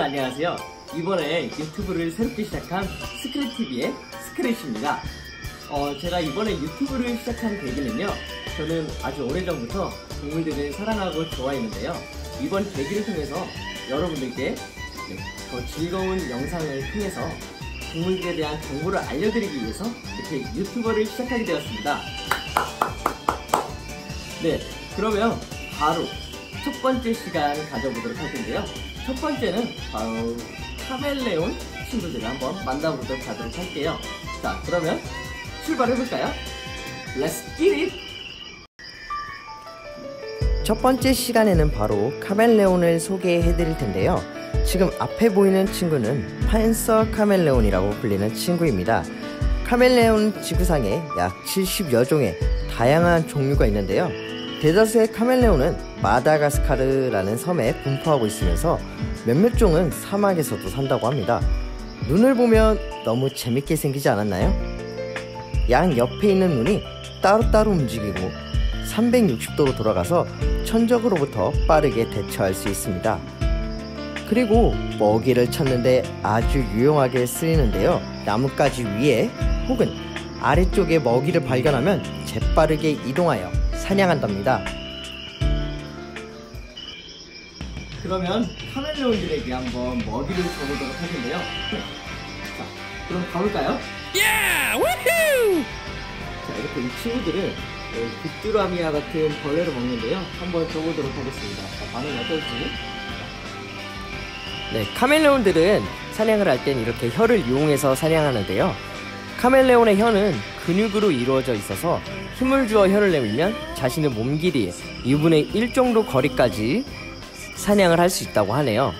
안녕하세요. 이번에 유튜브를 새롭게 시작한 스크래TV의 스크래시입니다. 어, 제가 이번에 유튜브를 시작한 계기는요. 저는 아주 오래전부터 동물들을 사랑하고 좋아했는데요. 이번 계기를 통해서 여러분들께 네, 더 즐거운 영상을 통해서 동물들에 대한 정보를 알려드리기 위해서 이렇게 유튜버를 시작하게 되었습니다. 네, 그러면 바로 첫 번째 시간 가져보도록 할 텐데요. 첫 번째는 바로 카멜레온 친구들을 한번 만나보도록 하도록 할게요. 자, 그러면 출발해볼까요? Let's get it! 첫 번째 시간에는 바로 카멜레온을 소개해 드릴 텐데요. 지금 앞에 보이는 친구는 판서 카멜레온이라고 불리는 친구입니다. 카멜레온 지구상에 약 70여 종의 다양한 종류가 있는데요. 대다수의 카멜레온은 마다가스카르라는 섬에 분포하고 있으면서 몇몇 종은 사막에서도 산다고 합니다. 눈을 보면 너무 재밌게 생기지 않았나요? 양 옆에 있는 눈이 따로따로 움직이고 360도로 돌아가서 천적으로부터 빠르게 대처할 수 있습니다. 그리고 먹이를 찾는데 아주 유용하게 쓰이는데요. 나뭇가지 위에 혹은 아래쪽에 먹이를 발견하면 재빠르게 이동하여 사냥한답니다. 그러면 카멜레온들에게 한번 먹이를 줘보도록 할 텐데요. 자, 그럼 가볼까요? 자, 이렇게 이 친구들은 빅두라미아 같은 벌레를 먹는데요. 한번 줘보도록 하겠습니다. 자, 반응이 어떨지. 네, 카멜레온들은 사냥을 할 땐 이렇게 혀를 이용해서 사냥하는데요. 카멜레온의 혀는 근육으로 이루어져 있어서 힘을 주어 혀를 내밀면 자신의 몸 길이의 2분의 1 정도 거리까지 사냥을 할 수 있다고 하네요.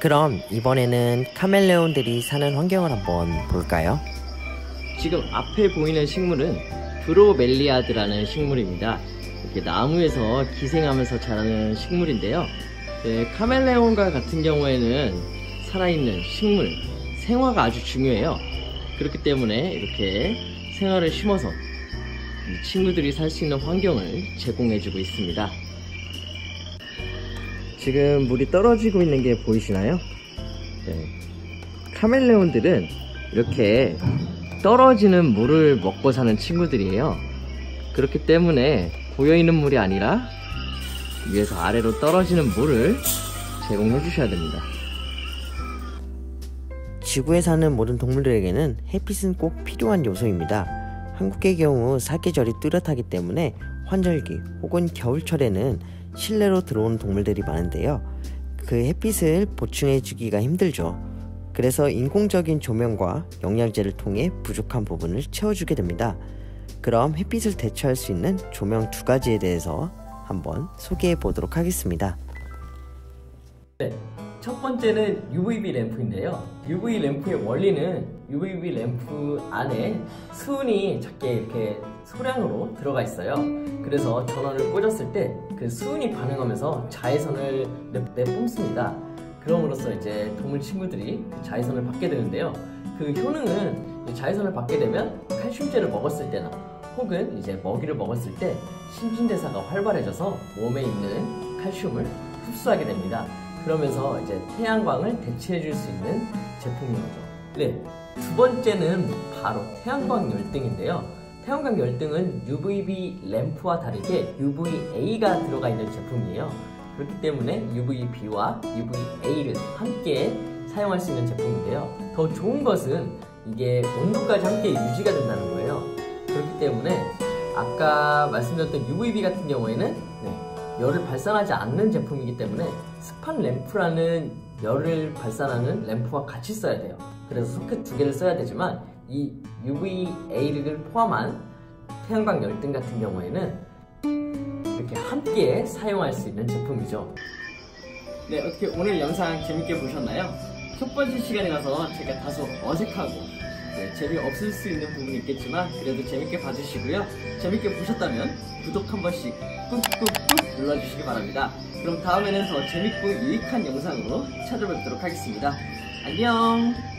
그럼 이번에는 카멜레온들이 사는 환경을 한번 볼까요? 지금 앞에 보이는 식물은 브로멜리아드라는 식물입니다. 이렇게 나무에서 기생하면서 자라는 식물인데요. 네, 카멜레온과 같은 경우에는 살아있는 식물, 생화가 아주 중요해요. 그렇기 때문에 이렇게 생화를 심어서 이 친구들이 살 수 있는 환경을 제공해주고 있습니다. 지금 물이 떨어지고 있는 게 보이시나요? 네. 카멜레온들은 이렇게 떨어지는 물을 먹고 사는 친구들이에요. 그렇기 때문에 고여있는 물이 아니라 위에서 아래로 떨어지는 물을 제공해 주셔야 됩니다. 지구에 사는 모든 동물들에게는 햇빛은 꼭 필요한 요소입니다. 한국의 경우 사계절이 뚜렷하기 때문에 환절기 혹은 겨울철에는 실내로 들어오는 동물들이 많은데요. 그 햇빛을 보충해 주기가 힘들죠. 그래서 인공적인 조명과 영양제를 통해 부족한 부분을 채워주게 됩니다. 그럼 햇빛을 대처할 수 있는 조명 두 가지에 대해서 한번 소개해 보도록 하겠습니다. 네, 첫 번째는 UVB 램프인데요. UV 램프의 원리는 UVB 램프 안에 수은이 작게 이렇게 소량으로 들어가 있어요. 그래서 전원을 꽂았을 때 그 수은이 반응하면서 자외선을 내뿜습니다. 그럼으로써 이제 동물 친구들이 그 자외선을 받게 되는데요. 그 효능은 자외선을 받게 되면 칼슘제를 먹었을 때나 혹은 이제 먹이를 먹었을 때 신진대사가 활발해져서 몸에 있는 칼슘을 흡수하게 됩니다. 그러면서 이제 태양광을 대체해 줄 수 있는 제품인 거죠. 네. 두 번째는 바로 태양광 열등인데요. 태양광 열등은 UVB 램프와 다르게 UVA가 들어가 있는 제품이에요. 그렇기 때문에 UVB와 UVA를 함께 사용할 수 있는 제품인데요. 더 좋은 것은 이게 온도까지 함께 유지가 된다는 거예요. 그렇기 때문에 아까 말씀드렸던 UVB 같은 경우에는 네, 열을 발산하지 않는 제품이기 때문에 스판 램프라는 열을 발산하는 램프와 같이 써야 돼요. 그래서 소켓 두 개를 써야 되지만 이 UVA를 포함한 태양광 열등 같은 경우에는 이렇게 함께 사용할 수 있는 제품이죠. 네, 어떻게 오늘 영상 재밌게 보셨나요? 첫 번째 시간이라서 제가 다소 어색하고 네, 재미없을 수 있는 부분이 있겠지만 그래도 재밌게 봐주시고요. 재밌게 보셨다면 구독 한 번씩 꾹꾹꾹 눌러주시기 바랍니다. 그럼 다음에는 더 재밌고 유익한 영상으로 찾아뵙도록 하겠습니다. 안녕!